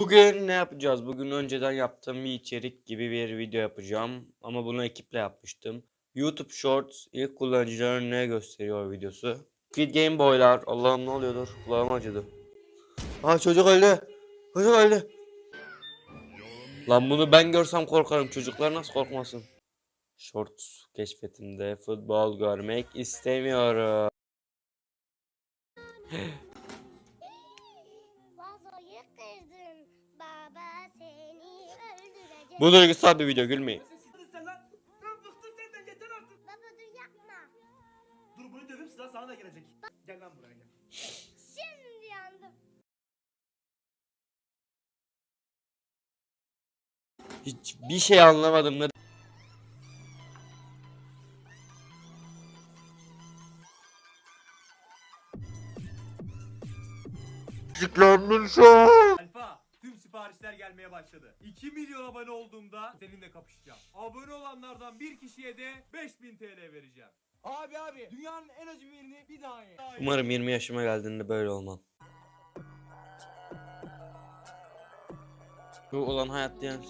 Bugün ne yapacağız? Bugün önceden yaptığım bir içerik gibi bir video yapacağım. Ama bunu ekiple yapmıştım. YouTube Shorts ilk kullanıcılara ne gösteriyor videosu. Squid Game boylar. Allah'ım ne oluyordur? Kulağım acıdı. Aa çocuk öldü. Çocuk öldü. Lan bunu ben görsem korkarım. Çocuklar nasıl korkmasın? Shorts keşfetimde futbol görmek istemiyorum. Baba seni öldürecek. Bu duygusal bir video gülmeyin. Sen lan. Ben bıktım senden yeter artık. Baba dur yapma. Dur bunu dövüp sıra sana da gelecek. Gel lan buraya gel. Şimdi yandım. Hiçbir şey anlamadım. Ne Tıklandım şu an. Siparişler gelmeye başladı. 2 milyon abone olduğumda seninle kapışacağım. Abone olanlardan bir kişiye de 5000 TL vereceğim. Abi abi dünyanın en acı birini bir daha ye. Umarım 20 yaşıma geldiğinde böyle olmam. Bu olan hayat diyen